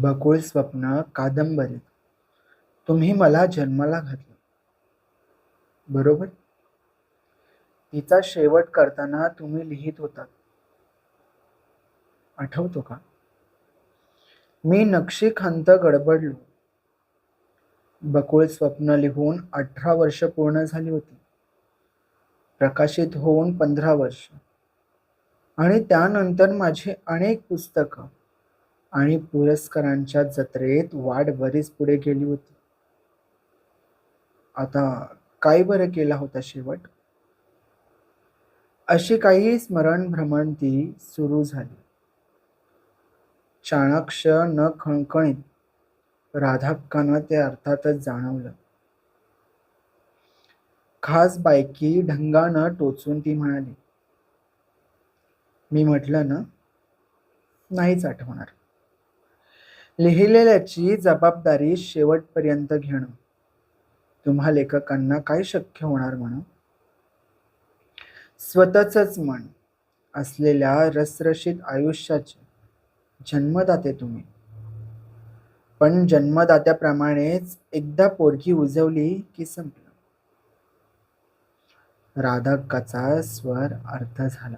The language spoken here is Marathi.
बकुळ स्वप्न कादंबरीत तुम्ही मला जन्माला घातलं. बरोबर? तिचा शेवट करताना तुम्ही लिहित होतात. आठवतो का? मी नक्षी नक्षीखांत गडबडलो. बकुळ स्वप्न लिहून अठरा वर्ष पूर्ण झाली होती. प्रकाशित होऊन पंधरा वर्ष. आणि त्यानंतर माझी अनेक पुस्तकं. आणि पुरस्कारांच्या जत्रेत वाट बरीच पुढे गेली होती. आता काय बरं केला होता शेवट? अशी काही स्मरण भ्रमंती सुरू झाली. चाणाक्ष न खणखणीत राधाक्कानं ते अर्थातच जाणवलं. खास बायकी ढंगानं टोचून ती म्हणाली मी म्हटलं ना नाहीच आठवणार. लिहिलेल्याची जबाबदारी शेवटपर्यंत घेणं. तुम्हा लेखकांना काय शक्य होणार म्हणून? स्वतःच मन असलेल्या रसरशीत आयुष्याचे जन्मदाते तुम्ही. पण जन्मदात्याप्रमाणेच एकदा पोरगी उजवली की संपलं. राधाक्काचा स्वर अर्थ झाला.